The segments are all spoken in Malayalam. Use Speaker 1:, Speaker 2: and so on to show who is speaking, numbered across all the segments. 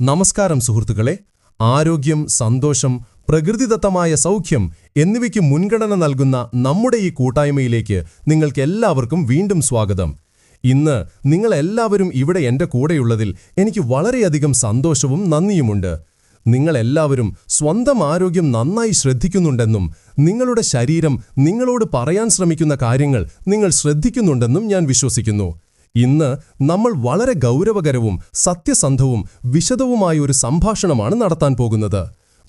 Speaker 1: നമസ്കാരം സുഹൃത്തുക്കളെ. ആരോഗ്യം സന്തോഷം പ്രകൃതിദത്തമായ സൗഖ്യം എന്നിവയ്ക്ക് മുൻഗണന നൽകുന്ന നമ്മുടെ ഈ കൂട്ടായ്മയിലേക്ക് നിങ്ങൾക്കെല്ലാവർക്കും വീണ്ടും സ്വാഗതം. ഇന്ന് നിങ്ങളെല്ലാവരും ഇവിടെ എന്റെ കൂടെയുള്ളതിൽ എനിക്ക് വളരെയധികം സന്തോഷവും നന്ദിയുമുണ്ട്. നിങ്ങളെല്ലാവരും സ്വന്തം ആരോഗ്യം നന്നായി ശ്രദ്ധിക്കുന്നുണ്ടെന്നും നിങ്ങളുടെ ശരീരം നിങ്ങളോട് പറയാൻ ശ്രമിക്കുന്ന കാര്യങ്ങൾ നിങ്ങൾ ശ്രദ്ധിക്കുന്നുണ്ടെന്നും ഞാൻ വിശ്വസിക്കുന്നു. ഇന്ന് നമ്മൾ വളരെ ഗൗരവകരവും സത്യസന്ധവും വിശദവുമായ ഒരു സംഭാഷണമാണ് നടത്താൻ പോകുന്നത്.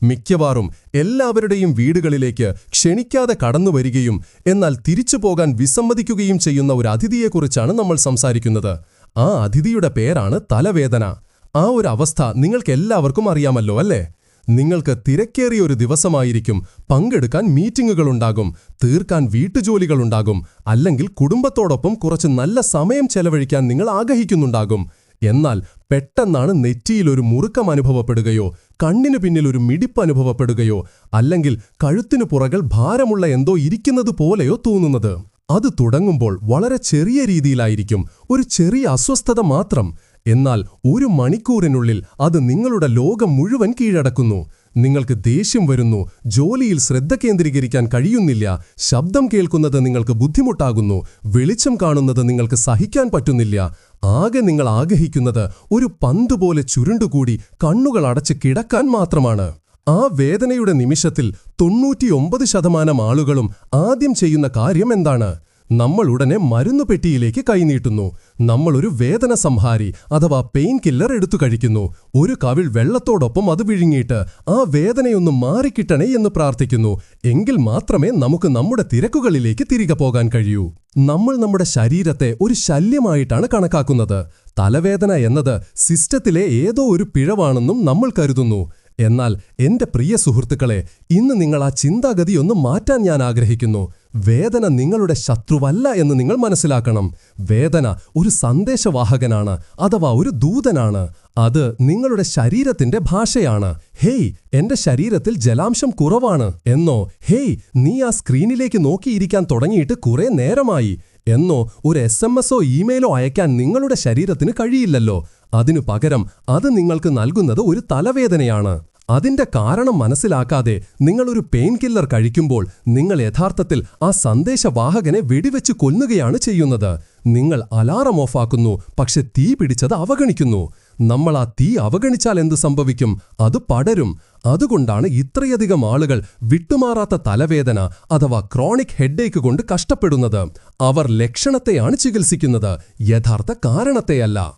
Speaker 1: മിക്കവാറും എല്ലാവരുടെയും വീടുകളിലേക്ക് ക്ഷണിക്കാതെ കടന്നു വരികയും എന്നാൽ തിരിച്ചു പോകാൻ വിസമ്മതിക്കുകയും ചെയ്യുന്ന ഒരു അതിഥിയെക്കുറിച്ചാണ് നമ്മൾ സംസാരിക്കുന്നത്. ആ അതിഥിയുടെ പേരാണ് തലവേദന. ആ ഒരു അവസ്ഥ നിങ്ങൾക്കെല്ലാവർക്കും അറിയാമല്ലോ അല്ലേ? നിങ്ങൾക്ക് തിരക്കേറിയ ഒരു ദിവസമായിരിക്കും പങ്കെടുക്കാൻ മീറ്റിംഗുകളുണ്ടാകും തീർക്കാൻ വീട്ടുജോലികളുണ്ടാകും അല്ലെങ്കിൽ കുടുംബത്തോടൊപ്പം കുറച്ച് നല്ല സമയം ചെലവഴിക്കാൻ നിങ്ങൾ ആഗ്രഹിക്കുന്നുണ്ടാകും. എന്നാൽ പെട്ടെന്നാണ് നെറ്റിയിൽ ഒരു മുറുക്കം അനുഭവപ്പെടുകയോ കണ്ണിനു പിന്നിൽ ഒരു മിടിപ്പ് അനുഭവപ്പെടുകയോ അല്ലെങ്കിൽ കഴുത്തിനു പുറകൾ ഭാരമുള്ള എന്തോ ഇരിക്കുന്നത് പോലെയോ തോന്നുന്നത്. അത് തുടങ്ങുമ്പോൾ വളരെ ചെറിയ രീതിയിലായിരിക്കും ഒരു ചെറിയ അസ്വസ്ഥത മാത്രം. എന്നാൽ ഒരു മണിക്കൂറിനുള്ളിൽ അത് നിങ്ങളുടെ ലോകം മുഴുവൻ കീഴടക്കുന്നു. നിങ്ങൾക്ക് ദേഷ്യം വരുന്നു ജോലിയിൽ ശ്രദ്ധ കേന്ദ്രീകരിക്കാൻ കഴിയുന്നില്ല ശബ്ദം കേൾക്കുന്നത് നിങ്ങൾക്ക് ബുദ്ധിമുട്ടാകുന്നു വെളിച്ചം കാണുന്നത് നിങ്ങൾക്ക് സഹിക്കാൻ പറ്റുന്നില്ല. ആകെ നിങ്ങൾ ആഗ്രഹിക്കുന്നത് ഒരു പന്ത് പോലെ ചുരുണ്ടുകൂടി കണ്ണുകൾ അടച്ച് കിടക്കാൻ മാത്രമാണ്. ആ വേദനയുടെ നിമിഷത്തിൽ തൊണ്ണൂറ്റിയൊമ്പത് ശതമാനം ആളുകളും ആദ്യം ചെയ്യുന്ന കാര്യം എന്താണ്? നമ്മൾ ഉടനെ മരുന്ന് പെട്ടിയിലേക്ക് കൈനീട്ടുന്നു നമ്മൾ ഒരു വേദന സംഹാരി അഥവാ പെയിൻ കില്ലർ എടുത്തു കഴിക്കുന്നു. ഒരു കവിൾ വെള്ളത്തോടൊപ്പം അത് വിഴുങ്ങിയിട്ട് ആ വേദനയൊന്ന് മാറിക്കിട്ടണേ എന്ന് പ്രാർത്ഥിക്കുന്നു. എങ്കിൽ മാത്രമേ നമുക്ക് നമ്മുടെ തിരക്കുകളിലേക്ക് തിരികെ പോകാൻ കഴിയൂ. നമ്മൾ നമ്മുടെ ശരീരത്തെ ഒരു ശല്യമായിട്ടാണ് കണക്കാക്കുന്നത്. തലവേദന എന്നത് സിസ്റ്റത്തിലെ ഏതോ ഒരു പിഴവാണെന്നും നമ്മൾ കരുതുന്നു. എന്നാൽ എന്റെ പ്രിയ സുഹൃത്തുക്കളെ ഇന്ന് നിങ്ങൾ ആ ചിന്താഗതിയൊന്ന് മാറ്റാൻ ഞാൻ ആഗ്രഹിക്കുന്നു. വേദന നിങ്ങളുടെ ശത്രുവല്ല എന്ന് നിങ്ങൾ മനസ്സിലാക്കണം. വേദന ഒരു സന്ദേശവാഹകനാണ് അഥവാ ഒരു ദൂതനാണ്. അത് നിങ്ങളുടെ ശരീരത്തിന്റെ ഭാഷയാണ്. ഹേയ് എന്റെ ശരീരത്തിൽ ജലാംശം കുറവാണ്. എന്നോ ഹേയ് നീ ആ സ്ക്രീനിലേക്ക് നോക്കിയിരിക്കാൻ തുടങ്ങിയിട്ട് കുറെ നേരമായി. എന്നോ ഒരു എസ് എം എസോ ഇമെയിലോ അയക്കാൻ നിങ്ങളുടെ ശരീരത്തിന് കഴിയില്ലല്ലോ. അതിനു പകരം അത് നിങ്ങൾക്ക് നൽകുന്നത് ഒരു തലവേദനയാണ്. അതിന്റെ കാരണം മനസ്സിലാക്കാതെ നിങ്ങളൊരു പെയിൻ കില്ലർ കഴിക്കുമ്പോൾ നിങ്ങൾ യഥാർത്ഥത്തിൽ ആ സന്ദേശവാഹകനെ വെടിവെച്ച് കൊല്ലുകയാണ് ചെയ്യുന്നത്. നിങ്ങൾ അലാറം ഓഫാക്കുന്നു പക്ഷെ തീ പിടിച്ചത് അവഗണിക്കുന്നു. നമ്മൾ ആ തീ അവഗണിച്ചാൽ എന്ത് സംഭവിക്കും? അത് പടരും. അതുകൊണ്ടാണ് ഇത്രയധികം ആളുകൾ വിട്ടുമാറാത്ത തലവേദന അഥവാ ക്രോണിക് ഹെഡേക്ക് കൊണ്ട് കഷ്ടപ്പെടുന്നത്. അവർ ലക്ഷണത്തെയാണ് ചികിത്സിക്കുന്നത്. യഥാർത്ഥ കാരണത്തെയല്ല.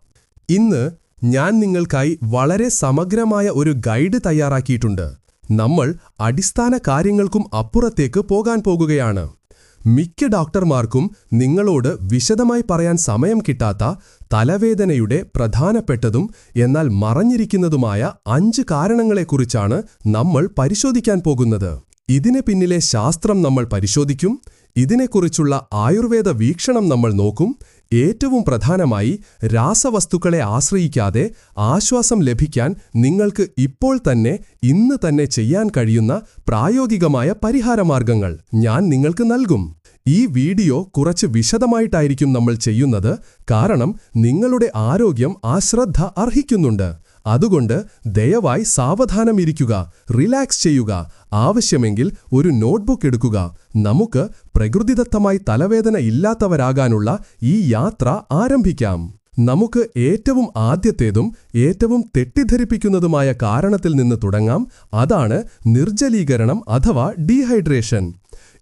Speaker 1: ഇന്ന് ഞാൻ നിങ്ങൾക്കായി വളരെ സമഗ്രമായ ഒരു ഗൈഡ് തയ്യാറാക്കിയിട്ടുണ്ട്. നമ്മൾ അടിസ്ഥാന കാര്യങ്ങൾക്കും അപ്പുറത്തേക്ക് പോകാൻ പോകുകയാണ്. മിക്ക ഡോക്ടർമാർക്കും നിങ്ങളോട് വിശദമായി പറയാൻ സമയം കിട്ടാത്ത തലവേദനയുടെ പ്രധാനപ്പെട്ടതും എന്നാൽ മറഞ്ഞിരിക്കുന്നതുമായ അഞ്ച് കാരണങ്ങളെക്കുറിച്ചാണ് നമ്മൾ പരിശോധിക്കാൻ പോകുന്നത്. ഇതിന് പിന്നിലെ ശാസ്ത്രം നമ്മൾ പരിശോധിക്കും ഇതിനെക്കുറിച്ചുള്ള ആയുർവേദ വീക്ഷണം നമ്മൾ നോക്കും ഏറ്റവും പ്രധാനമായി രാസവസ്തുക്കളെ ആശ്രയിക്കാതെ ആശ്വാസം ലഭിക്കാൻ നിങ്ങൾക്ക് ഇപ്പോൾ തന്നെ ഇന്ന് തന്നെ ചെയ്യാൻ കഴിയുന്ന പ്രായോഗികമായ പരിഹാരമാർഗങ്ങൾ ഞാൻ നിങ്ങൾക്ക് നൽകും. ഈ വീഡിയോ കുറച്ച് വിശദമായിട്ടായിരിക്കും നമ്മൾ ചെയ്യുന്നത്. കാരണം നിങ്ങളുടെ ആരോഗ്യം ആ ശ്രദ്ധ അർഹിക്കുന്നുണ്ട്. അതുകൊണ്ട് ദയവായി സാവധാനമിരിക്കുക റിലാക്സ് ചെയ്യുക. ആവശ്യമെങ്കിൽ ഒരു നോട്ട്ബുക്ക് എടുക്കുക. നമുക്ക് പ്രകൃതിദത്തമായി തലവേദന ഇല്ലാത്തവരാകാനുള്ള ഈ യാത്ര ആരംഭിക്കാം. നമുക്ക് ഏറ്റവും ആദ്യത്തേതും ഏറ്റവും തെറ്റിദ്ധരിപ്പിക്കുന്നതുമായ കാരണത്തിൽ നിന്ന് തുടങ്ങാം. അതാണ് നിർജലീകരണം അഥവാ ഡീഹൈഡ്രേഷൻ.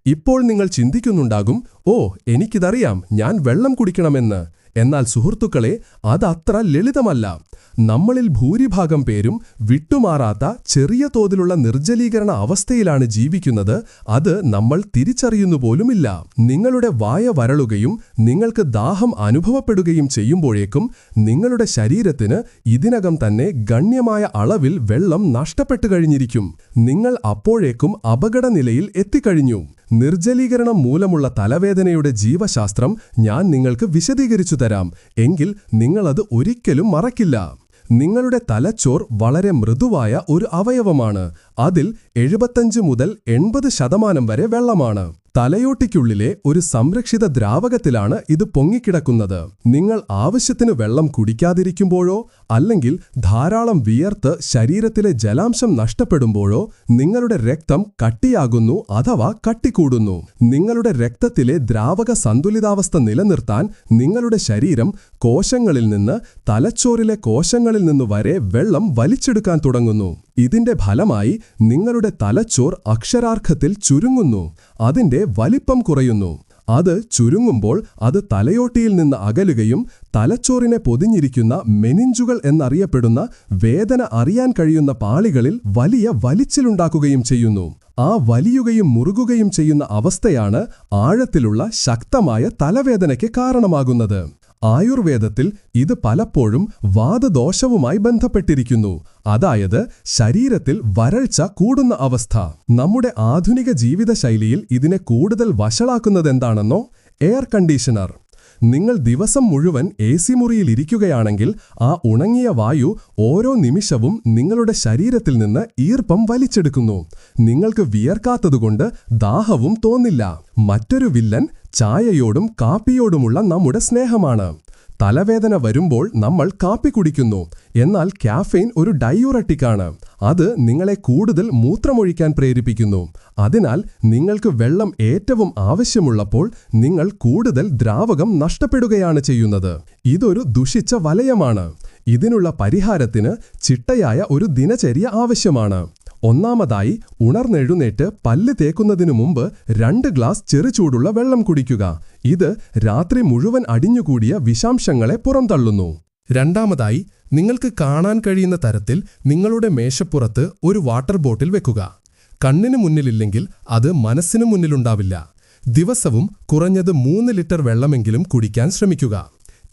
Speaker 1: ഇപ്പോൾ നിങ്ങൾ ചിന്തിക്കുന്നുണ്ടാകും ഓ എനിക്കിതറിയാം ഞാൻ വെള്ളം കുടിക്കണമെന്ന്. എന്നാൽ സുഹൃത്തുക്കളെ അതത്ര ലളിതമല്ല. നമ്മളിൽ ഭൂരിഭാഗം പേരും വിട്ടുമാറാത്ത ചെറിയ തോതിലുള്ള നിർജലീകരണ അവസ്ഥയിലാണ് ജീവിക്കുന്നത്. അത് നമ്മൾ തിരിച്ചറിയുന്നു പോലുമില്ല. നിങ്ങളുടെ വായ വരളുകയും നിങ്ങൾക്ക് ദാഹം അനുഭവപ്പെടുകയും ചെയ്യുമ്പോഴേക്കും നിങ്ങളുടെ ശരീരത്തിന് ഇതിനകം തന്നെ ഗണ്യമായ അളവിൽ വെള്ളം നഷ്ടപ്പെട്ടു കഴിഞ്ഞിരിക്കും. നിങ്ങൾ അപ്പോഴേക്കും അപകടനിലയിൽ എത്തിക്കഴിഞ്ഞു. നിർജലീകരണം മൂലമുള്ള തലവേദനയുടെ ജീവശാസ്ത്രം ഞാൻ നിങ്ങൾക്ക് വിശദീകരിച്ചു തരാം. എങ്കിൽ നിങ്ങളത് ഒരിക്കലും മറക്കില്ല. നിങ്ങളുടെ തലച്ചോർ വളരെ മൃദുവായ ഒരു അവയവമാണ്. അതിൽ എഴുപത്തഞ്ച് മുതൽ എൺപത് ശതമാനം വരെ വെള്ളമാണ്. തലയോട്ടിക്കുള്ളിലെ ഒരു സംരക്ഷിത ദ്രാവകത്തിലാണ് ഇത് പൊങ്ങിക്കിടക്കുന്നത്. നിങ്ങൾ ആവശ്യത്തിന് വെള്ളം കുടിക്കാതിരിക്കുമ്പോഴോ
Speaker 2: അല്ലെങ്കിൽ ധാരാളം വിയർത്ത് ശരീരത്തിലെ ജലാംശം നഷ്ടപ്പെടുമ്പോഴോ നിങ്ങളുടെ രക്തം കട്ടിയാകുന്നു അഥവാ കട്ടിക്കൂടുന്നു. നിങ്ങളുടെ രക്തത്തിലെ ദ്രാവക സന്തുലിതാവസ്ഥ നിലനിർത്താൻ നിങ്ങളുടെ ശരീരം കോശങ്ങളിൽ നിന്ന് തലച്ചോറിലെ കോശങ്ങളിൽ നിന്ന് വരെ വെള്ളം വലിച്ചെടുക്കാൻ തുടങ്ങുന്നു. ഇതിന്റെ ഫലമായി നിങ്ങളുടെ തലച്ചോർ അക്ഷരാർത്ഥത്തിൽ ചുരുങ്ങുന്നു. അതിന്റെ വലിപ്പം കുറയുന്നു. അത് ചുരുങ്ങുമ്പോൾ അത് തലയോട്ടിയിൽ നിന്ന് അകലുകയും തലച്ചോറിനെ പൊതിഞ്ഞിരിക്കുന്ന മെനിഞ്ചുകൾ എന്നറിയപ്പെടുന്ന വേദന അറിയാൻ കഴിയുന്ന പാളികളിൽ വലിയ വലിച്ചിലുണ്ടാക്കുകയും ചെയ്യുന്നു. ആ വലിയുകയും മുറുകുകയും ചെയ്യുന്ന അവസ്ഥയാണ് ആഴത്തിലുള്ള ശക്തമായ തലവേദനയ്ക്ക് കാരണമാകുന്നത്. ആയുർവേദത്തിൽ ഇത് പലപ്പോഴും വാദദോഷവുമായി ബന്ധപ്പെട്ടിരിക്കുന്നു. അതായത് ശരീരത്തിൽ വരൾച്ച കൂടുന്ന അവസ്ഥ. നമ്മുടെ ആധുനിക ജീവിതശൈലിയിൽ ഇതിനെ കൂടുതൽ വഷളാക്കുന്നതെന്താണെന്നോ? Air conditioner. നിങ്ങൾ ദിവസം മുഴുവൻ എ സി മുറിയിലിരിക്കുകയാണെങ്കിൽ ആ ഉണങ്ങിയ വായു ഓരോ നിമിഷവും നിങ്ങളുടെ ശരീരത്തിൽ നിന്ന് ഈർപ്പം വലിച്ചെടുക്കുന്നു. നിങ്ങൾക്ക് വിയർക്കാത്തതുകൊണ്ട് ദാഹവും തോന്നില്ല. മറ്റൊരു വില്ലൻ ചായയോടും കാപ്പിയോടുമുള്ള നമ്മുടെ സ്നേഹമാണ്. തലവേദന വരുമ്പോൾ നമ്മൾ കാപ്പി കുടിക്കുന്നു. എന്നാൽ കാഫെയിൻ ഒരു ഡയൂറട്ടിക്കാണ്. അത് നിങ്ങളെ കൂടുതൽ മൂത്രമൊഴിക്കാൻ പ്രേരിപ്പിക്കുന്നു. അതിനാൽ നിങ്ങൾക്ക് വെള്ളം ഏറ്റവും ആവശ്യമുള്ളപ്പോൾ നിങ്ങൾ കൂടുതൽ ദ്രാവകം നഷ്ടപ്പെടുകയാണ് ചെയ്യുന്നത്. ഇതൊരു ദുഷിച്ച വലയമാണ്. ഇതിനുള്ള പരിഹാരത്തിന് ചിട്ടയായ ഒരു ദിനചര്യ ആവശ്യമാണ്. ഒന്നാമതായി ഉണർന്നെഴുന്നേറ്റ് പല്ല് തേക്കുന്നതിനു മുമ്പ് രണ്ട് ഗ്ലാസ് ചെറുചൂടുള്ള വെള്ളം കുടിക്കുക. ഇത് രാത്രി മുഴുവൻ അടിഞ്ഞുകൂടിയ വിഷാംശങ്ങളെ പുറംതള്ളുന്നു.
Speaker 1: രണ്ടാമതായി നിങ്ങൾക്ക് കാണാൻ കഴിയുന്ന തരത്തിൽ നിങ്ങളുടെ മേശപ്പുറത്ത് ഒരു വാട്ടർ ബോട്ടിൽ വെക്കുക. കണ്ണിന് മുന്നിലില്ലെങ്കിൽ അത് മനസ്സിനു മുന്നിലുണ്ടാവില്ല. ദിവസവും കുറഞ്ഞത് മൂന്ന് ലിറ്റർ വെള്ളമെങ്കിലും കുടിക്കാൻ ശ്രമിക്കുക.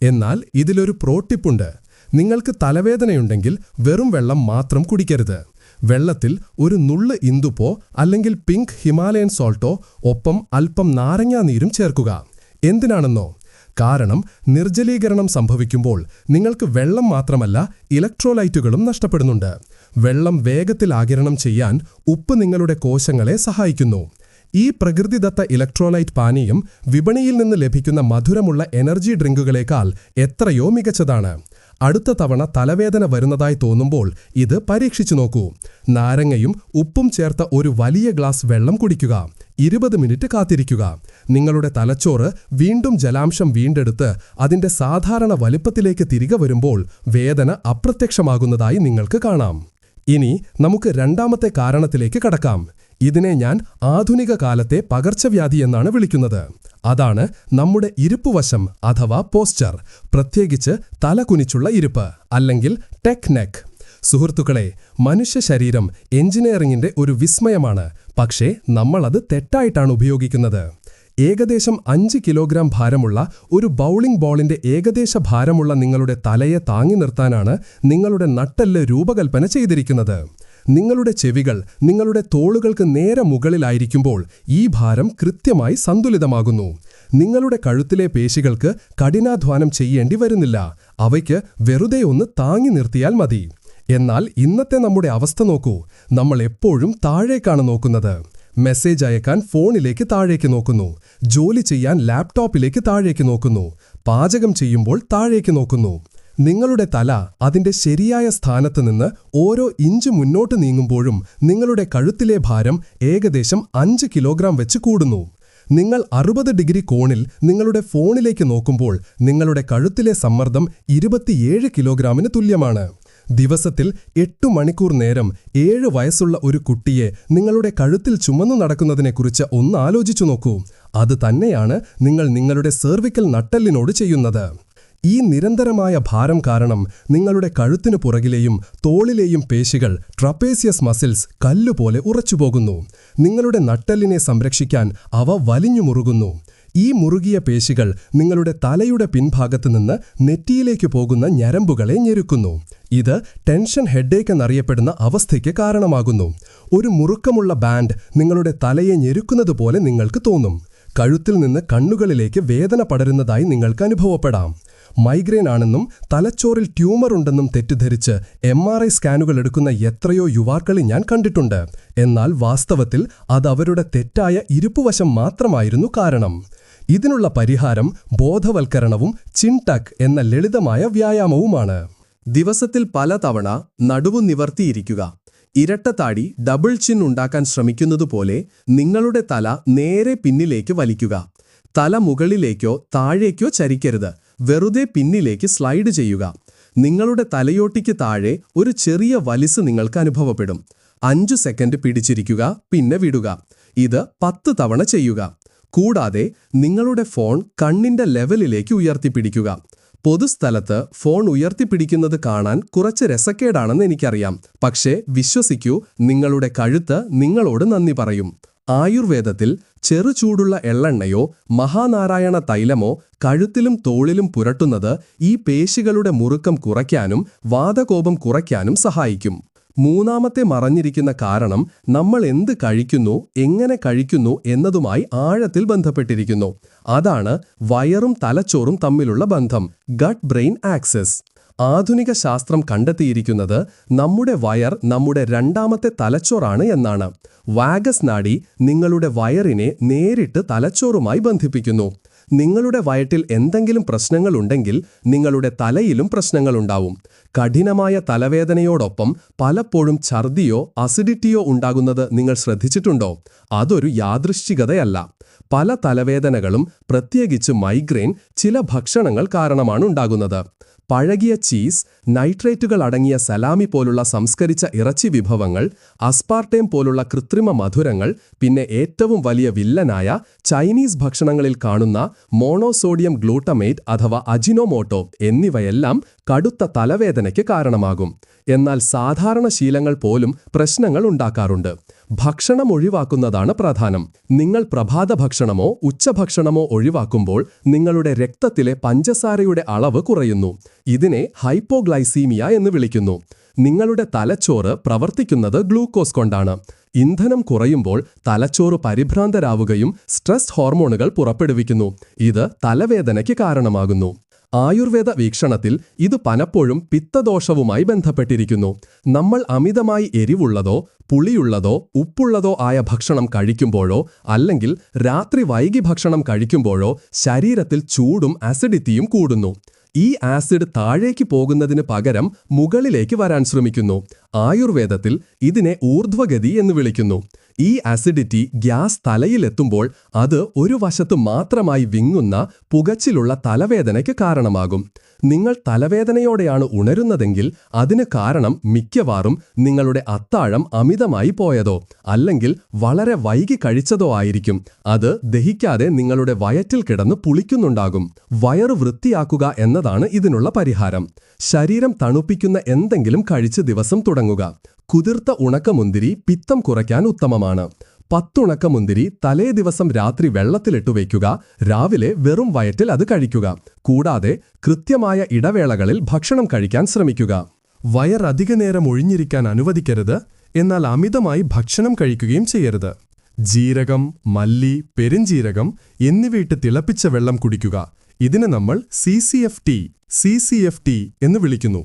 Speaker 1: എന്നാൽ ഇതിലൊരു പ്രോട്ടിപ്പുണ്ട് നിങ്ങൾക്ക് തലവേദനയുണ്ടെങ്കിൽ വെറും വെള്ളം മാത്രം കുടിക്കരുത്. വെള്ളത്തിൽ ഒരു നുള്ള് ഇന്ദുപ്പോ അല്ലെങ്കിൽ പിങ്ക് ഹിമാലയൻ സോൾട്ടോ ഒപ്പം അല്പം നാരങ്ങാനീരും ചേർക്കുക. എന്തിനാണെന്നോ? കാരണം നിർജലീകരണം സംഭവിക്കുമ്പോൾ നിങ്ങൾക്ക് വെള്ളം മാത്രമല്ല ഇലക്ട്രോലൈറ്റുകളും നഷ്ടപ്പെടുന്നുണ്ട്. വെള്ളം വേഗത്തിൽ ആകിരണം ചെയ്യാൻ ഉപ്പ് നിങ്ങളുടെ കോശങ്ങളെ സഹായിക്കുന്നു. ഈ പ്രകൃതിദത്ത ഇലക്ട്രോലൈറ്റ് പാനീയം വിപണിയിൽ നിന്ന് ലഭിക്കുന്ന മധുരമുള്ള എനർജി ഡ്രിങ്കുകളേക്കാൾ എത്രയോ മികച്ചതാണ്. അടുത്ത തവണ തലവേദന വരുന്നതായി തോന്നുമ്പോൾ ഇത് പരീക്ഷിച്ചു നോക്കൂ. നാരങ്ങയും ഉപ്പും ചേർത്ത ഒരു വലിയ ഗ്ലാസ് വെള്ളം കുടിക്കുക. ഇരുപത് മിനിറ്റ് കാത്തിരിക്കുക. നിങ്ങളുടെ തലച്ചോറ് വീണ്ടും ജലാംശം വീണ്ടെടുത്ത് അതിന്റെ സാധാരണ വലിപ്പത്തിലേക്ക് തിരികെ വരുമ്പോൾ വേദന അപ്രത്യക്ഷമാകുന്നതായി നിങ്ങൾക്ക് കാണാം. ഇനി നമുക്ക് രണ്ടാമത്തെ കാരണത്തിലേക്ക് കടക്കാം. ഇതിനെ ഞാൻ ആധുനിക കാലത്തെ പകർച്ചവ്യാധി എന്നാണ് വിളിക്കുന്നത്. അതാണ് നമ്മുടെ ഇരുപ്പുവശം അഥവാ പോസ്ചർ പ്രത്യേകിച്ച് തലകുനിച്ചുള്ള ഇരുപ്പ് അല്ലെങ്കിൽ ടെക് നെക്ക് സുഹൃത്തുക്കളെ മനുഷ്യ ശരീരം എഞ്ചിനീയറിംഗിന്റെ ഒരു വിസ്മയമാണ്. പക്ഷേ നമ്മളത് തെറ്റായിട്ടാണ് ഉപയോഗിക്കുന്നത്. ഏകദേശം അഞ്ച് കിലോഗ്രാം ഭാരമുള്ള ഒരു ബൗളിംഗ് ബോളിന്റെ ഏകദേശ ഭാരമുള്ള നിങ്ങളുടെ തലയെ താങ്ങി നിർത്താനാണ് നിങ്ങളുടെ നട്ടെല്ല് രൂപകൽപ്പന ചെയ്തിരിക്കുന്നത്. നിങ്ങളുടെ ചെവികൾ നിങ്ങളുടെ തോളുകൾക്ക് നേരെ മുകളിലായിരിക്കുമ്പോൾ ഈ ഭാരം കൃത്യമായി സന്തുലിതമാകുന്നു. നിങ്ങളുടെ കഴുത്തിലെ പേശികൾക്ക് കഠിനാധ്വാനം ചെയ്യേണ്ടി വരുന്നില്ല. അവയ്ക്ക് വെറുതെ ഒന്ന് താങ്ങി നിർത്തിയാൽ മതി. എന്നാൽ ഇന്നത്തെ നമ്മുടെ അവസ്ഥ നോക്കൂ. നമ്മൾ എപ്പോഴും താഴേക്കാണ് നോക്കുന്നത്. മെസ്സേജ് അയക്കാൻ ഫോണിലേക്ക് താഴേക്ക് നോക്കുന്നു. ജോലി ചെയ്യാൻ ലാപ്ടോപ്പിലേക്ക് താഴേക്ക് നോക്കുന്നു. പാചകം ചെയ്യുമ്പോൾ താഴേക്ക് നോക്കുന്നു. നിങ്ങളുടെ തല അതിന്റെ ശരിയായ സ്ഥാനത്ത് നിന്ന് ഓരോ ഇഞ്ച് മുന്നോട്ട് നീങ്ങുമ്പോഴും നിങ്ങളുടെ കഴുത്തിലെ ഭാരം ഏകദേശം അഞ്ച് കിലോഗ്രാം വെച്ച് കൂടുന്നു. നിങ്ങൾ അറുപത് ഡിഗ്രി കോണിൽ നിങ്ങളുടെ ഫോണിലേക്ക് നോക്കുമ്പോൾ നിങ്ങളുടെ കഴുത്തിലെ സമ്മർദ്ദം ഇരുപത്തിയേഴ് കിലോഗ്രാമിന് തുല്യമാണ്. ദിവസത്തിൽ എട്ടു മണിക്കൂർ നേരം ഏഴ് വയസ്സുള്ള ഒരു കുട്ടിയെ നിങ്ങളുടെ കഴുത്തിൽ ചുമന്നു നടക്കുന്നതിനെക്കുറിച്ച് ഒന്ന് ആലോചിച്ചു നോക്കൂ. അത് തന്നെയാണ് നിങ്ങൾ നിങ്ങളുടെ സെർവിക്കൽ നട്ടെല്ലിനോട് ചെയ്യുന്നത്. ഈ നിരന്തരമായ ഭാരം കാരണം നിങ്ങളുടെ കഴുത്തിനു പുറകിലെയും തോളിലെയും പേശികൾ ട്രപ്പേസിയസ് മസിൽസ് കല്ലുപോലെ ഉറച്ചുപോകുന്നു. നിങ്ങളുടെ നട്ടലിനെ സംരക്ഷിക്കാൻ അവ വലിഞ്ഞു മുറുകുന്നു. ഈ മുറുകിയ പേശികൾ നിങ്ങളുടെ തലയുടെ പിൻഭാഗത്ത് നിന്ന് നെറ്റിയിലേക്ക് പോകുന്ന ഞരമ്പുകളെ ഞെരുക്കുന്നു. ഇത് ടെൻഷൻ ഹെഡേക്ക് എന്നറിയപ്പെടുന്ന അവസ്ഥയ്ക്ക് കാരണമാകുന്നു. ഒരു മുറുക്കമുള്ള ബാൻഡ് നിങ്ങളുടെ തലയെ ഞെരുക്കുന്നതുപോലെ നിങ്ങൾക്ക് തോന്നും. കഴുത്തിൽ നിന്ന് കണ്ണുകളിലേക്ക് വേദന പടരുന്നതായി നിങ്ങൾക്ക് അനുഭവപ്പെടാം. മൈഗ്രെയിൻ ആണെന്നും തലച്ചോറിൽ ട്യൂമർ ഉണ്ടെന്നും തെറ്റിദ്ധരിച്ച് എം ആർ ഐ സ്കാനുകൾ എടുക്കുന്ന എത്രയോ യുവാക്കളെ ഞാൻ കണ്ടിട്ടുണ്ട്. എന്നാൽ വാസ്തവത്തിൽ അത് അവരുടെ തെറ്റായ ഇരുപ്പുവശം മാത്രമായിരുന്നു കാരണം. ഇതിനുള്ള പരിഹാരം ബോധവൽക്കരണവും ചിൻടക് എന്ന ലളിതമായ വ്യായാമവുമാണ്.
Speaker 2: ദിവസത്തിൽ പല തവണ നടുവു നിവർത്തിയിരിക്കുക. ഇരട്ട താടി ഡബിൾ ചിൻ ഉണ്ടാക്കാൻ ശ്രമിക്കുന്നതുപോലെ നിങ്ങളുടെ തല നേരെ പിന്നിലേക്ക് വലിക്കുക. തല മുകളിലേക്കോ താഴേക്കോ ചരിക്കരുത്. വെറുതെ പിന്നിലേക്ക് സ്ലൈഡ് ചെയ്യുക. നിങ്ങളുടെ തലയോട്ടിക്ക് താഴെ ഒരു ചെറിയ വലിസ് നിങ്ങൾക്ക് അനുഭവപ്പെടും. അഞ്ചു സെക്കൻഡ് പിടിച്ചിരിക്കുക പിന്നെ വിടുക. ഇത് പത്ത് തവണ ചെയ്യുക. കൂടാതെ നിങ്ങളുടെ ഫോൺ കണ്ണിന്റെ ലെവലിലേക്ക് ഉയർത്തിപ്പിടിക്കുക. പൊതുസ്ഥലത്ത് ഫോൺ ഉയർത്തിപ്പിടിക്കുന്നത് കാണാൻ കുറച്ച് രസക്കേടാണെന്ന് എനിക്കറിയാം. പക്ഷേ വിശ്വസിക്കൂ നിങ്ങളുടെ കഴുത്ത് നിങ്ങളോട് നന്ദി പറയും. ആയുർവേദത്തിൽ ചെറുചൂടുള്ള എള്ളെണ്ണയോ മഹാനാരായണ തൈലമോ കഴുത്തിലും തോളിലും പുരട്ടുന്നത് ഈ പേശികളുടെ മുറുക്കം കുറയ്ക്കാനും വാദകോപം കുറയ്ക്കാനും സഹായിക്കും. മൂന്നാമത്തെ മറഞ്ഞിരിക്കുന്ന കാരണം നമ്മൾ എന്ത് കഴിക്കുന്നു എങ്ങനെ കഴിക്കുന്നു എന്നതുമായി ആഴത്തിൽ ബന്ധപ്പെട്ടിരിക്കുന്നു. അതാണ് വയറും തലച്ചോറും തമ്മിലുള്ള ബന്ധം ഗട്ട് ബ്രെയിൻ ആക്സസ് ആധുനിക ശാസ്ത്രം കണ്ടെത്തിയിരിക്കുന്നത് നമ്മുടെ വയർ നമ്മുടെ രണ്ടാമത്തെ തലച്ചോറാണ് എന്നാണ്. വാഗസ് നാഡി നിങ്ങളുടെ വയറിനെ നേരിട്ട് തലച്ചോറുമായി ബന്ധിപ്പിക്കുന്നു. നിങ്ങളുടെ വയറ്റിൽ എന്തെങ്കിലും പ്രശ്നങ്ങളുണ്ടെങ്കിൽ നിങ്ങളുടെ തലയിലും പ്രശ്നങ്ങളുണ്ടാവും കഠിനമായ തലവേദനയോടൊപ്പം പലപ്പോഴും ഛർദിയോ അസിഡിറ്റിയോ ഉണ്ടാകുന്നത് നിങ്ങൾ ശ്രദ്ധിച്ചിട്ടുണ്ടോ? അതൊരു യാദൃശ്ചികതയല്ല. പല തലവേദനകളും പ്രത്യേകിച്ച് മൈഗ്രെയിൻ ചില ഭക്ഷണങ്ങൾ കാരണമാണ് ഉണ്ടാകുന്നത്. പഴകിയ ചീസ് നൈട്രേറ്റുകൾ അടങ്ങിയ സലാമി പോലുള്ള സംസ്കരിച്ച ഇറച്ചി വിഭവങ്ങൾ അസ്പാർട്ടേം പോലുള്ള കൃത്രിമ മധുരങ്ങൾ പിന്നെ ഏറ്റവും വലിയ വില്ലനായ ചൈനീസ് ഭക്ഷണങ്ങളിൽ കാണുന്ന മോണോസോഡിയം ഗ്ലൂട്ടമേറ്റ് അഥവാ അജിനോമോട്ടോ എന്നിവയെല്ലാം കടുത്ത തലവേദനയ്ക്ക് കാരണമാകും. എന്നാൽ സാധാരണ ശീലങ്ങൾ പോലും പ്രശ്നങ്ങൾ ഉണ്ടാക്കാറുണ്ട്. ഭക്ഷണം ഒഴിവാക്കുന്നതാണ് പ്രധാനം. നിങ്ങൾ പ്രഭാത ഭക്ഷണമോ ഉച്ചഭക്ഷണമോ ഒഴിവാക്കുമ്പോൾ നിങ്ങളുടെ രക്തത്തിലെ പഞ്ചസാരയുടെ അളവ് കുറയുന്നു. ഇതിനെ ഹൈപ്പോഗ്ലൈസീമിയ എന്ന് വിളിക്കുന്നു. നിങ്ങളുടെ തലച്ചോറ് പ്രവർത്തിക്കുന്നത് ഗ്ലൂക്കോസ് കൊണ്ടാണ്. ഇന്ധനം കുറയുമ്പോൾ തലച്ചോറ് പരിഭ്രാന്തരാവുകയും സ്ട്രെസ് ഹോർമോണുകൾ പുറപ്പെടുവിക്കുന്നു. ഇത് തലവേദനയ്ക്ക് കാരണമാകുന്നു. ആയുർവേദ വീക്ഷണത്തിൽ ഇത് പലപ്പോഴും പിത്തദോഷവുമായി ബന്ധപ്പെട്ടിരിക്കുന്നു. നമ്മൾ അമിതമായി എരിവുള്ളതോ പുളിയുള്ളതോ ഉപ്പുള്ളതോ ആയ ഭക്ഷണം കഴിക്കുമ്പോഴോ അല്ലെങ്കിൽ രാത്രി വൈകി ഭക്ഷണം കഴിക്കുമ്പോഴോ ശരീരത്തിൽ ചൂടും അസിഡിറ്റിയും കൂടുന്നു. ഈ ആസിഡ് താഴേക്ക് പോകുന്നതിന് പകരം മുകളിലേക്ക് വരാൻ ശ്രമിക്കുന്നു. ആയുർവേദത്തിൽ ഇതിനെ ഊർധ്വഗതി എന്ന് വിളിക്കുന്നു. ഈ ആസിഡിറ്റി ഗ്യാസ് തലയിലെത്തുമ്പോൾ അത് ഒരു വശത്ത് മാത്രമായി വിങ്ങുന്ന പുകച്ചിലുള്ള തലവേദനയ്ക്ക് കാരണമാകും. നിങ്ങൾ തലവേദനയോടെയാണ് ഉണരുന്നതെങ്കിൽ അതിന് കാരണം മിക്കവാറും നിങ്ങളുടെ അത്താഴം അമിതമായി പോയതോ അല്ലെങ്കിൽ വളരെ വൈകി കഴിച്ചതോ ആയിരിക്കും. അത് ദഹിക്കാതെ നിങ്ങളുടെ വയറ്റിൽ കിടന്ന് പുളിക്കുന്നുണ്ടാകും. വയറ് വൃത്തിയാക്കുക എന്നതാണ് ഇതിനുള്ള പരിഹാരം. ശരീരം തണുപ്പിക്കുന്ന എന്തെങ്കിലും കഴിച്ച് ദിവസം തുടങ്ങുക കുതിർത്ത ഉണക്കമുന്തിരി പിത്തം കുറയ്ക്കാൻ ഉത്തമമാണ്. പത്തുണക്കമുന്തിരി തലേ ദിവസം രാത്രി വെള്ളത്തിലിട്ടു വയ്ക്കുക. രാവിലെ വെറും വയറ്റിൽ അത് കഴിക്കുക. കൂടാതെ കൃത്യമായ ഇടവേളകളിൽ ഭക്ഷണം കഴിക്കാൻ ശ്രമിക്കുക.
Speaker 1: വയർ അധികനേരം ഒഴിഞ്ഞിരിക്കാൻ അനുവദിക്കരുത്. എന്നാൽ അമിതമായി ഭക്ഷണം കഴിക്കുകയും ചെയ്യരുത്. ജീരകം മല്ലി പെരുംജീരകം എന്നിവയിട്ട് തിളപ്പിച്ച വെള്ളം കുടിക്കുക. ഇതിനെ നമ്മൾ C C F T C C F T എന്ന് വിളിക്കുന്നു.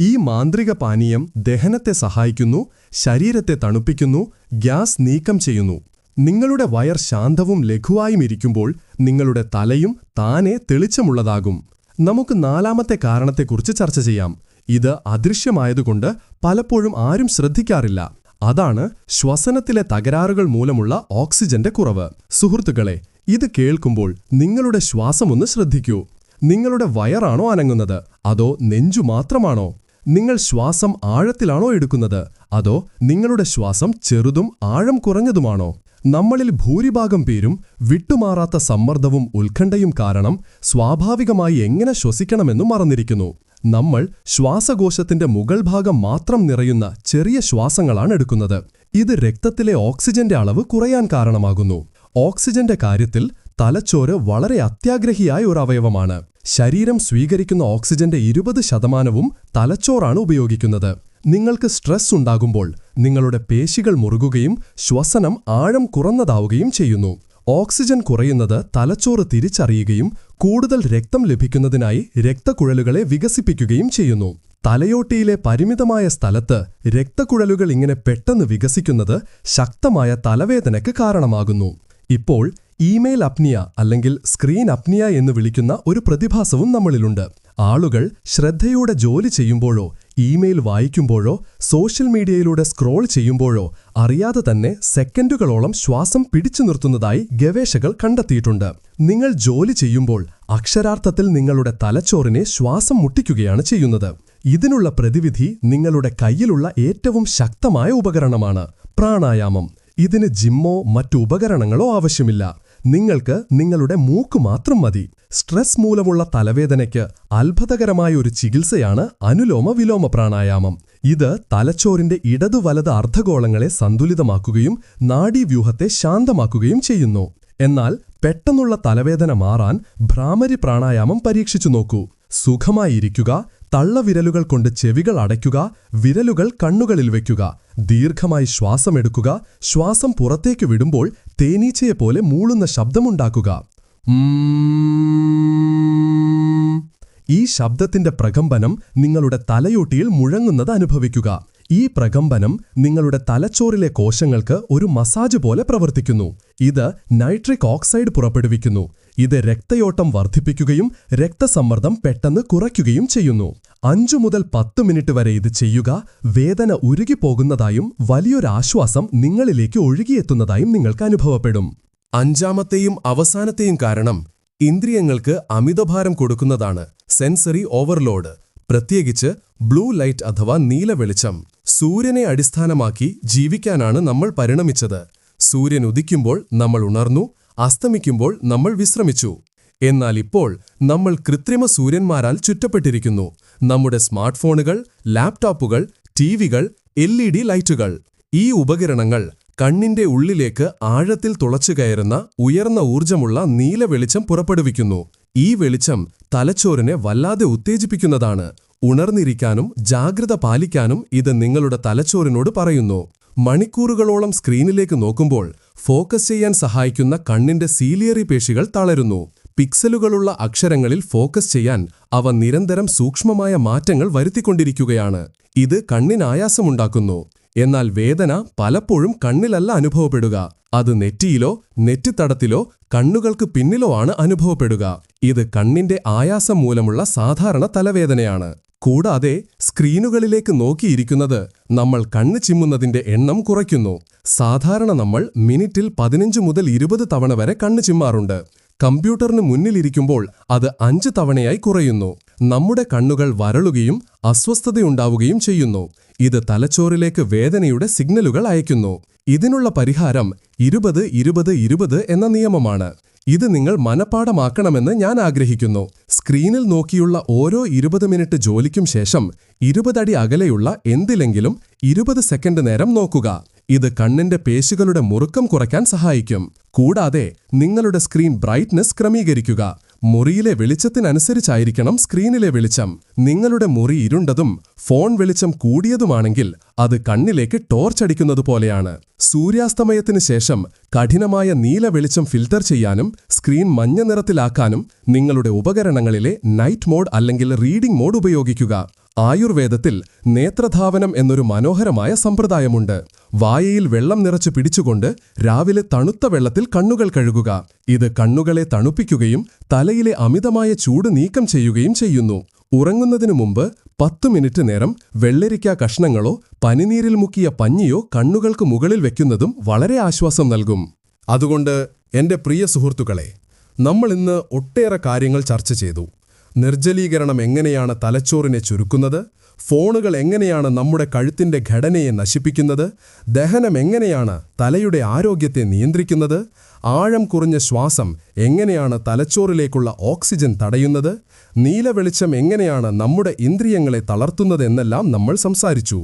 Speaker 1: ഈ മാന്ത്രിക പാനീയം ദഹനത്തെ സഹായിക്കുന്നു ശരീരത്തെ തണുപ്പിക്കുന്നു ഗ്യാസ് നീക്കം ചെയ്യുന്നു. നിങ്ങളുടെ വയർ ശാന്തവും ലഘുവായും ഇരിക്കുമ്പോൾ നിങ്ങളുടെ തലയും താനെ തെളിച്ചമുള്ളതാകും. നമുക്ക് നാലാമത്തെ കാരണത്തെക്കുറിച്ച് ചർച്ച ചെയ്യാം. ഇത് അദൃശ്യമായതുകൊണ്ട് പലപ്പോഴും ആരും ശ്രദ്ധിക്കാറില്ല. അതാണ് ശ്വസനത്തിലെ തകരാറുകൾ മൂലമുള്ള ഓക്സിജന്റെ കുറവ്. സുഹൃത്തുക്കളെ ഇത് കേൾക്കുമ്പോൾ നിങ്ങളുടെ ശ്വാസമൊന്ന് ശ്രദ്ധിക്കൂ. നിങ്ങളുടെ വയറാണോ അനങ്ങുന്നത്? അതോ നെഞ്ചു മാത്രമാണോ? നിങ്ങൾ ശ്വാസം ആഴത്തിലാണോ എടുക്കുന്നത്? അതോ നിങ്ങളുടെ ശ്വാസം ചെറുതും ആഴം കുറഞ്ഞതുമാണോ? നമ്മളിൽ ഭൂരിഭാഗം പേരും വിട്ടുമാറാത്ത സമ്മർദ്ദവും ഉത്കണ്ഠയും കാരണം സ്വാഭാവികമായി എങ്ങനെ ശ്വസിക്കണമെന്നു മറന്നിരിക്കുന്നു. നമ്മൾ ശ്വാസകോശത്തിന്റെ മുകൾ ഭാഗം മാത്രം നിറയുന്ന ചെറിയ ശ്വാസങ്ങളാണ് എടുക്കുന്നത്. ഇത് രക്തത്തിലെ ഓക്സിജന്റെ അളവ് കുറയാൻ കാരണമാകുന്നു. ഓക്സിജന്റെ കാര്യത്തിൽ തലച്ചോറ് വളരെ അത്യാഗ്രഹിയായ ഒരു അവയവമാണ്. ശരീരം സ്വീകരിക്കുന്ന ഓക്സിജന്റെ ഇരുപത് ശതമാനവും തലച്ചോറാണ് ഉപയോഗിക്കുന്നത്. നിങ്ങൾക്ക് സ്ട്രെസ് ഉണ്ടാകുമ്പോൾ നിങ്ങളുടെ പേശികൾ മുറുകുകയും ശ്വസനം ആഴം കുറന്നതാവുകയും ചെയ്യുന്നു. ഓക്സിജൻ കുറയുന്നത് തലച്ചോറ് തിരിച്ചറിയുകയും കൂടുതൽ രക്തം ലഭിക്കുന്നതിനായി രക്തക്കുഴലുകളെ വികസിപ്പിക്കുകയും ചെയ്യുന്നു. തലയോട്ടിയിലെ പരിമിതമായ സ്ഥലത്ത് രക്തക്കുഴലുകൾ ഇങ്ങനെ പെട്ടെന്ന് വികസിക്കുന്നത് ശക്തമായ തലവേദനയ്ക്ക് കാരണമാകുന്നു. ഇപ്പോൾ ഇമെയിൽ അപ്നിയ അല്ലെങ്കിൽ സ്ക്രീൻ അപ്നിയ എന്ന് വിളിക്കുന്ന ഒരു പ്രതിഭാസവും നമ്മളിലുണ്ട്.
Speaker 2: ആളുകൾ ശ്രദ്ധയോടെ ജോലി ചെയ്യുമ്പോഴോ ഇമെയിൽ വായിക്കുമ്പോഴോ സോഷ്യൽ മീഡിയയിലൂടെ സ്ക്രോൾ ചെയ്യുമ്പോഴോ അറിയാതെ തന്നെ സെക്കൻഡുകളോളം ശ്വാസം പിടിച്ചു നിർത്തുന്നതായി ഗവേഷകർ കണ്ടെത്തിയിട്ടുണ്ട്. നിങ്ങൾ ജോലി ചെയ്യുമ്പോൾ അക്ഷരാർത്ഥത്തിൽ നിങ്ങളുടെ തലച്ചോറിനെ ശ്വാസം മുട്ടിക്കുകയാണ് ചെയ്യുന്നത്. ഇതിനുള്ള പ്രതിവിധി നിങ്ങളുടെ കയ്യിലുള്ള ഏറ്റവും ശക്തമായ ഉപകരണമാണ് പ്രാണായാമം. ഇതിന് ജിമ്മോ മറ്റു ഉപകരണങ്ങളോ ആവശ്യമില്ല. നിങ്ങൾക്ക് നിങ്ങളുടെ മൂക്ക് മാത്രം മതി. സ്ട്രെസ് മൂലമുള്ള തലവേദനയ്ക്ക് അത്ഭുതകരമായ ഒരു ചികിത്സയാണ് അനുലോമ വിലോമ പ്രാണായാമം. ഇത് തലച്ചോറിന്റെ ഇടതു വലത് അർദ്ധഗോളങ്ങളെ സന്തുലിതമാക്കുകയും നാഡീവ്യൂഹത്തെ ശാന്തമാക്കുകയും ചെയ്യുന്നു. എന്നാൽ പെട്ടെന്നുള്ള തലവേദന മാറാൻ ഭ്രാമരി പ്രാണായാമം പരീക്ഷിച്ചു നോക്കൂ. സുഖമായിരിക്കുക തള്ളവിരലുകൾ കൊണ്ട് ചെവികൾ അടയ്ക്കുക വിരലുകൾ കണ്ണുകളിൽ വയ്ക്കുക ദീർഘമായി ശ്വാസമെടുക്കുക ശ്വാസം പുറത്തേക്ക് വിടുമ്പോൾ തേനീച്ചയെപ്പോലെ മൂളുന്ന ശബ്ദമുണ്ടാക്കുക. ഈ ശബ്ദത്തിന്റെ പ്രകമ്പനം നിങ്ങളുടെ തലയോട്ടിയിൽ മുഴങ്ങുന്നത് അനുഭവിക്കുക ഈ പ്രകമ്പനം നിങ്ങളുടെ തലച്ചോറിലെ കോശങ്ങൾക്ക് ഒരു മസാജ് പോലെ പ്രവർത്തിക്കുന്നു. ഇത് നൈട്രിക് ഓക്സൈഡ് പുറപ്പെടുവിക്കുന്നു. ഇത് രക്തയോട്ടം വർദ്ധിപ്പിക്കുകയും രക്തസമ്മർദ്ദം പെട്ടെന്ന് കുറയ്ക്കുകയും ചെയ്യുന്നു. അഞ്ചു മുതൽ പത്ത് മിനിറ്റ് വരെ ഇത് ചെയ്യുക വേദന ഉരുകിപ്പോകുന്നതായും വലിയൊരാശ്വാസം നിങ്ങളിലേക്ക് ഒഴുകിയെത്തുന്നതായും നിങ്ങൾക്ക് അനുഭവപ്പെടും.
Speaker 1: അഞ്ചാമത്തെയും അവസാനത്തെയും കാരണം ഇന്ദ്രിയങ്ങൾക്ക് അമിതഭാരം കൊടുക്കുന്നതാണ്. Sensory overload. പ്രത്യേകിച്ച് ബ്ലൂ ലൈറ്റ് അഥവാ നീല വെളിച്ചം സൂര്യനെ അടിസ്ഥാനമാക്കി ജീവിക്കാനാണ് നമ്മൾ പരിണമിച്ചത്. സൂര്യൻ ഉദിക്കുമ്പോൾ നമ്മൾ ഉണർന്നു അസ്തമിക്കുമ്പോൾ നമ്മൾ വിശ്രമിച്ചു. എന്നാൽ ഇപ്പോൾ നമ്മൾ കൃത്രിമ സൂര്യന്മാരാൽ ചുറ്റപ്പെട്ടിരിക്കുന്നു. നമ്മുടെ സ്മാർട്ട് ഫോണുകൾ ലാപ്ടോപ്പുകൾ ടിവികൾ എൽ ഇ ഡി ലൈറ്റുകൾ. ഈ ഉപകരണങ്ങൾ കണ്ണിന്റെ ഉള്ളിലേക്ക് ആഴത്തിൽ തുളച്ചു കയറുന്ന ഉയർന്ന ഊർജമുള്ള നീല വെളിച്ചം പുറപ്പെടുവിക്കുന്നു. ഈ വെളിച്ചം തലച്ചോറിനെ വല്ലാതെ ഉത്തേജിപ്പിക്കുന്നതാണ്. ഉണർന്നിരിക്കാനും ജാഗ്രത പാലിക്കാനും ഇത് നിങ്ങളുടെ തലച്ചോറിനോട് പറയുന്നു. മണിക്കൂറുകളോളം സ്ക്രീനിലേക്ക് നോക്കുമ്പോൾ ഫോക്കസ് ചെയ്യാൻ സഹായിക്കുന്ന കണ്ണിന്റെ സീലിയറി പേശികൾ തളരുന്നു. പിക്സലുകളുള്ള അക്ഷരങ്ങളിൽ ഫോക്കസ് ചെയ്യാൻ അവ നിരന്തരം സൂക്ഷ്മമായ മാറ്റങ്ങൾ വരുത്തിക്കൊണ്ടിരിക്കുകയാണ്. ഇത് കണ്ണിനായാസമുണ്ടാക്കുന്നു എന്നാൽ വേദന പലപ്പോഴും കണ്ണിലല്ല അനുഭവപ്പെടുക. അത് നെറ്റിയിലോ നെറ്റിത്തടത്തിലോ കണ്ണുകൾക്ക് പിന്നിലോ ആണ് അനുഭവപ്പെടുക. ഇത് കണ്ണിന്റെ ആയാസം മൂലമുള്ള സാധാരണ തലവേദനയാണ്. കൂടാതെ സ്ക്രീനുകളിലേക്ക് നോക്കിയിരിക്കുന്നത് നമ്മൾ കണ്ണ് ചിമ്മുന്നതിന്റെ എണ്ണം കുറയ്ക്കുന്നു. സാധാരണ നമ്മൾ മിനിറ്റിൽ പതിനഞ്ച് മുതൽ ഇരുപത് തവണ വരെ കണ്ണ് ചിമ്മാറുണ്ട്. കമ്പ്യൂട്ടറിന് മുന്നിലിരിക്കുമ്പോൾ അത് അഞ്ച് തവണയായി കുറയുന്നു. നമ്മുടെ കണ്ണുകൾ വരളുകയും അസ്വസ്ഥതയുണ്ടാവുകയും ചെയ്യുന്നു. ഇത് തലച്ചോറിലേക്ക് വേദനയുടെ സിഗ്നലുകൾ അയക്കുന്നു ഇതിനുള്ള പരിഹാരം ഇരുപത് ഇരുപത് ഇരുപത് എന്ന നിയമമാണ്. ഇത് നിങ്ങൾ മനപ്പാടമാക്കണമെന്ന് ഞാൻ ആഗ്രഹിക്കുന്നു. സ്ക്രീനിൽ നോക്കിയുള്ള ഓരോ ഇരുപത് മിനിറ്റ് ജോലിക്കും ശേഷം ഇരുപതടി അകലെയുള്ള എന്തിലെങ്കിലും ഇരുപത് സെക്കൻഡ് നേരം നോക്കുക. ഇത് കണ്ണിന്റെ പേശികളുടെ മുറുക്കം കുറയ്ക്കാൻ സഹായിക്കും. കൂടാതെ നിങ്ങളുടെ സ്ക്രീൻ ബ്രൈറ്റ്നസ് ക്രമീകരിക്കുക. മുറിയിലെ വെളിച്ചത്തിനനുസരിച്ചായിരിക്കണം സ്ക്രീനിലെ വെളിച്ചം. നിങ്ങളുടെ മുറി ഇരുണ്ടതും ഫോൺ വെളിച്ചം കൂടിയതുമാണെങ്കിൽ അത് കണ്ണിലേക്ക് ടോർച്ചടിക്കുന്നത് പോലെയാണ്. സൂര്യാസ്തമയത്തിന് ശേഷം കഠിനമായ നീല വെളിച്ചം ഫിൽട്ടർ ചെയ്യാനും സ്ക്രീൻ മഞ്ഞ നിറത്തിലാക്കാനും നിങ്ങളുടെ ഉപകരണങ്ങളിലെ നൈറ്റ് മോഡ് അല്ലെങ്കിൽ റീഡിംഗ് മോഡ് ഉപയോഗിക്കുക. ആയുർവേദത്തിൽ നേത്രധാവനം എന്നൊരു മനോഹരമായ സമ്പ്രദായമുണ്ട്. വായയിൽ വെള്ളം നിറച്ചു പിടിച്ചുകൊണ്ട് രാവിലെ തണുത്ത വെള്ളത്തിൽ കണ്ണുകൾ കഴുകുക. ഇത് കണ്ണുകളെ തണുപ്പിക്കുകയും തലയിലെ അമിതമായ ചൂട് നീക്കം ചെയ്യുകയും ചെയ്യുന്നു. ഉറങ്ങുന്നതിനു മുമ്പ് പത്ത് മിനിറ്റ് നേരം വെള്ളരിക്ക കഷ്ണങ്ങളോ പനിനീരിൽ മുക്കിയ പഞ്ഞിയോ കണ്ണുകൾക്ക് മുകളിൽ വെക്കുന്നതും വളരെ ആശ്വാസം നൽകും. അതുകൊണ്ട് എന്റെ പ്രിയ സുഹൃത്തുക്കളെ നമ്മൾ ഇന്ന് ഒട്ടേറെ കാര്യങ്ങൾ ചർച്ച ചെയ്തു. നിർജലീകരണം എങ്ങനെയാണ് തലച്ചോറിനെ ചുരുക്കുന്നത്? ഫോണുകൾ എങ്ങനെയാണ് നമ്മുടെ കഴുത്തിന്റെ ഘടനയെ നശിപ്പിക്കുന്നത്? ദഹനം എങ്ങനെയാണ് തലയുടെ ആരോഗ്യത്തെ നിയന്ത്രിക്കുന്നത്? ആഴം കുറഞ്ഞ ശ്വാസം എങ്ങനെയാണ് തലച്ചോറിലേക്കുള്ള ഓക്സിജൻ തടയുന്നത്? നീലവെളിച്ചം എങ്ങനെയാണ് നമ്മുടെ ഇന്ദ്രിയങ്ങളെ തളർത്തുന്നതെന്നെല്ലാം നമ്മൾ സംസാരിച്ചു.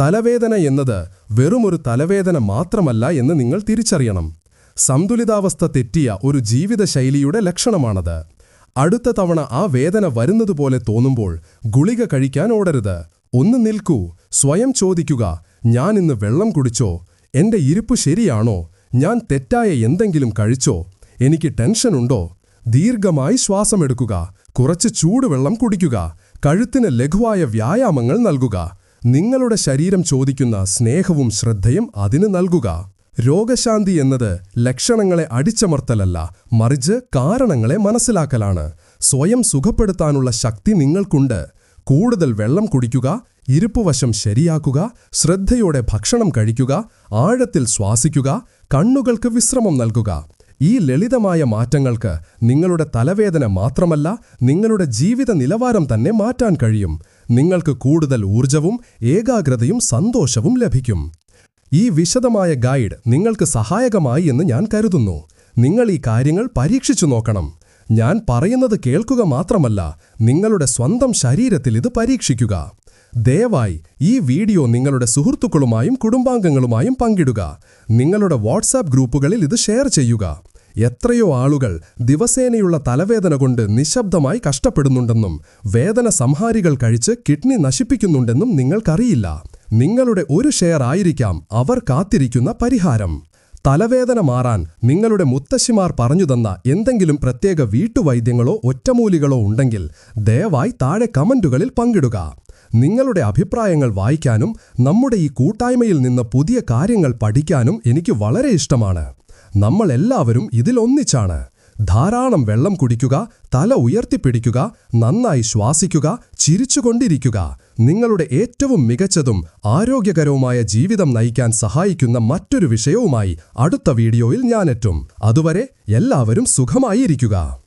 Speaker 1: തലവേദന എന്നത് വെറുമൊരു തലവേദന മാത്രമല്ല എന്ന് നിങ്ങൾ തിരിച്ചറിയണം. സന്തുലിതാവസ്ഥ തെറ്റിയ ഒരു ജീവിതശൈലിയുടെ ലക്ഷണമാണത്. അടുത്ത തവണ ആ വേദന വരുന്നതുപോലെ തോന്നുമ്പോൾ ഗുളിക കഴിക്കാൻ ഓടരുത്. ഒന്ന് നിൽക്കൂ. സ്വയം ചോദിക്കുക. ഞാൻ ഇന്ന് വെള്ളം കുടിച്ചോ? എന്റെ ഇരിപ്പ് ശരിയാണോ? ഞാൻ തെറ്റായ എന്തെങ്കിലും കഴിച്ചോ? എനിക്ക് ടെൻഷനുണ്ടോ ദീർഘമായി ശ്വാസമെടുക്കുക. കുറച്ച് ചൂടുവെള്ളം കുടിക്കുക. കഴുത്തിന് ലഘുവായ വ്യായാമങ്ങൾ നൽകുക. നിങ്ങളുടെ ശരീരം ചോദിക്കുന്ന സ്നേഹവും ശ്രദ്ധയും അതിന് നൽകുക. രോഗശാന്തി എന്നത് ലക്ഷണങ്ങളെ അടിച്ചമർത്തലല്ല മറിച്ച് കാരണങ്ങളെ മനസ്സിലാക്കലാണ്.
Speaker 2: സ്വയം സുഖപ്പെടുത്താനുള്ള ശക്തി നിങ്ങൾക്കുണ്ട്. കൂടുതൽ വെള്ളം കുടിക്കുക ഇരുപ്പുവശം ശരിയാക്കുക ശ്രദ്ധയോടെ ഭക്ഷണം കഴിക്കുക ആഴത്തിൽ ശ്വാസിക്കുക കണ്ണുകൾക്ക് വിശ്രമം നൽകുക. ഈ ലളിതമായ മാറ്റങ്ങൾക്ക് നിങ്ങളുടെ തലവേദന മാത്രമല്ല നിങ്ങളുടെ ജീവിത നിലവാരം തന്നെ മാറ്റാൻ കഴിയും. നിങ്ങൾക്ക് കൂടുതൽ ഊർജവും ഏകാഗ്രതയും സന്തോഷവും ലഭിക്കും. ഈ വിശദമായ ഗൈഡ് നിങ്ങൾക്ക് സഹായകമായി എന്ന് ഞാൻ കരുതുന്നു. നിങ്ങൾ ഈ കാര്യങ്ങൾ പരീക്ഷിച്ചു നോക്കണം. ഞാൻ പറയുന്നത് കേൾക്കുക മാത്രമല്ല നിങ്ങളുടെ സ്വന്തം ശരീരത്തിൽ ഇത് പരീക്ഷിക്കുക. ദയവായി ഈ വീഡിയോ നിങ്ങളുടെ സുഹൃത്തുക്കളുമായും കുടുംബാംഗങ്ങളുമായും പങ്കിടുക. നിങ്ങളുടെ വാട്സാപ്പ് ഗ്രൂപ്പുകളിൽ ഇത് ഷെയർ ചെയ്യുക. എത്രയോ ആളുകൾ ദിവസേനയുള്ള തലവേദന കൊണ്ട് നിശബ്ദമായി കഷ്ടപ്പെടുന്നുണ്ടെന്നും വേദന സംഹാരികൾ കഴിച്ച് കിഡ്നി നശിപ്പിക്കുന്നുണ്ടെന്നും നിങ്ങൾക്കറിയില്ല. നിങ്ങളുടെ ഒരു ഷെയർ ആയിരിക്കാം അവർ കാത്തിരിക്കുന്ന പരിഹാരം. തലവേദന മാറാൻ നിങ്ങളുടെ മുത്തശ്ശിമാർ പറഞ്ഞു തന്ന എന്തെങ്കിലും പ്രത്യേക വീട്ടുവൈദ്യങ്ങളോ ഒറ്റമൂലികളോ ഉണ്ടെങ്കിൽ ദയവായി താഴെ കമന്റുകളിൽ പങ്കിടുക. നിങ്ങളുടെ അഭിപ്രായങ്ങൾ വായിക്കാനും നമ്മുടെ ഈ കൂട്ടായ്മയിൽ നിന്ന് പുതിയ കാര്യങ്ങൾ പഠിക്കാനും എനിക്ക് വളരെ ഇഷ്ടമാണ്. നമ്മളെല്ലാവരും ഇതിലൊന്നിച്ചാണ് ധാരാളം വെള്ളം കുടിക്കുക തല ഉയർത്തിപ്പിടിക്കുക നന്നായി ശ്വാസിക്കുക ചിരിച്ചുകൊണ്ടിരിക്കുക. നിങ്ങളുടെ ഏറ്റവും മികച്ചതും ആരോഗ്യകരവുമായ ജീവിതം നയിക്കാൻ സഹായിക്കുന്ന മറ്റൊരു വിഷയവുമായി അടുത്ത വീഡിയോയിൽ ഞാനെത്തും. അതുവരെ എല്ലാവരും സുഖമായിരിക്കുക.